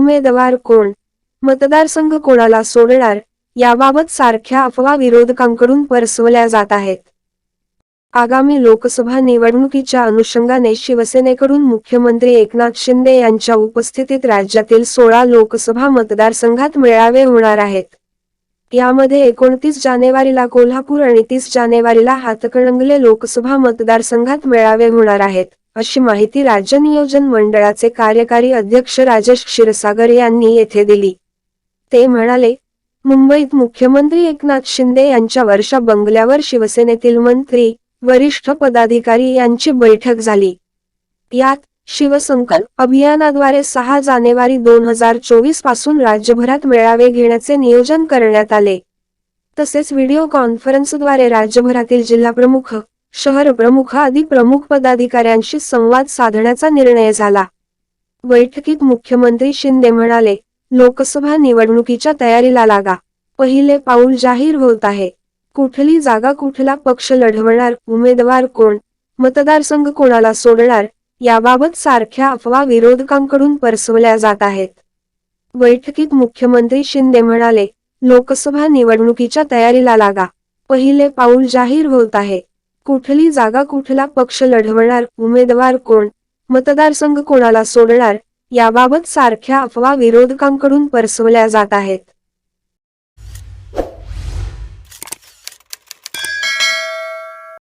उमेदवार कोण मतदारसंघ कोणाला सोडणार? याबाबत सारख्या अफवा विरोधकांकडून परसवल्या जात आहेत. आगामी लोकसभा निवडणुकीच्या अनुषंगाने शिवसेनेकडून मुख्यमंत्री एकनाथ शिंदे यांच्या उपस्थितीत राज्यातील सोळा लोकसभा मतदारसंघात मेळावे होणार आहेत. यामध्ये एकोणतीस जानेवारीला कोल्हापूर आणि तीस जानेवारीला हातकणंगले लोकसभा मतदारसंघात मेळावे होणार आहेत. अशी माहिती राज्य नियोजन मंडळाचे कार्यकारी अध्यक्ष राजेश क्षीरसागर यांनी येथे दिली. ते म्हणाले मुंबईत मुख्यमंत्री एकनाथ शिंदे यांच्या वर्षा बंगल्यावर शिवसेनेतील मंत्री वरिष्ठ पदाधिकारी यांची बैठक झाली. यात शिवसंकल्प अभियानाद्वारे सहा जानेवारी दोन हजार चोवीसपासून राज्यभरात मेळावे घेण्याचे नियोजन करण्यात आले. तसेच व्हिडिओ कॉन्फरन्सद्वारे राज्यभरातील जिल्हाप्रमुख शहर प्रमुख आदी प्रमुख पदाधिकाऱ्यांशी संवाद साधण्याचा निर्णय झाला. बैठकीत मुख्यमंत्री शिंदे म्हणाले लोकसभा निवडणुकीच्या तयारीला लागा. पहिले पाऊल जाहीर होत आहे. कुठली जागा कुठला पक्ष लढवणार उमेदवार कोण मतदारसंघ कोणाला सोडणार याबाबत सारख्या अफवा विरोधकांकडून परसवल्या जात आहेत. बैठकीत मुख्यमंत्री शिंदे म्हणाले लोकसभा निवडणुकीच्या तयारीला लागा. पहिले पाऊल जाहीर होत आहे. कुठली जागा कुठला पक्ष लढवणार उमेदवार कोण मतदारसंघ कोणाला सोडणार याबाबत सारख्या अफवा विरोधकांकडून परसवल्या जात आहेत.